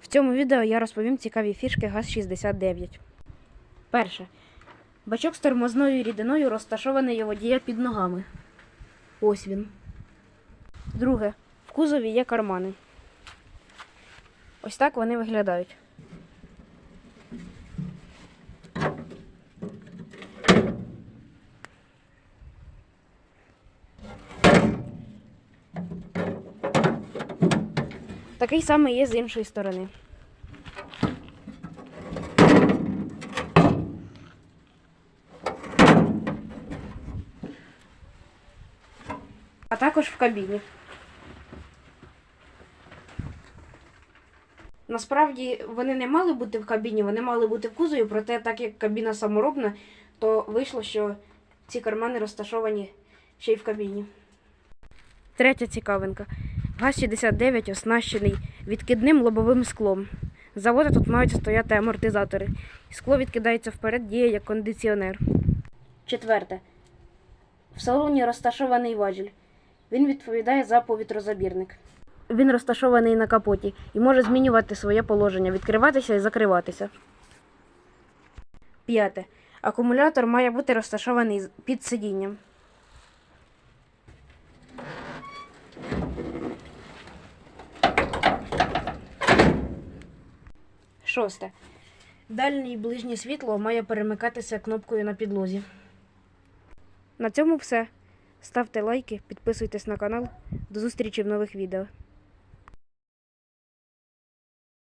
В цьому відео я розповім цікаві фішки ГАЗ-69. Перше. Бачок з тормозною рідиною розташований у водія під ногами. Ось він. Друге. В кузові є кармани. Ось так вони виглядають. Такий самий є з іншої сторони. А також в кабіні. Насправді вони не мали бути в кабіні, вони мали бути в кузові, проте так як кабіна саморобна, то вийшло, що ці кармани розташовані ще й в кабіні. Третя цікавинка. ГАЗ-69 оснащений відкидним лобовим склом. З тут мають стояти амортизатори. Скло відкидається вперед, діє як кондиціонер. Четверте. В салоні розташований важіль. Він відповідає за повітрозабірник. Він розташований на капоті і може змінювати своє положення, відкриватися і закриватися. П'яте. Акумулятор має бути розташований під сидінням. Шосте. Дальнє і ближнє світло має перемикатися кнопкою на підлозі. На цьому все. Ставте лайки, підписуйтесь на канал. До зустрічі в нових відео.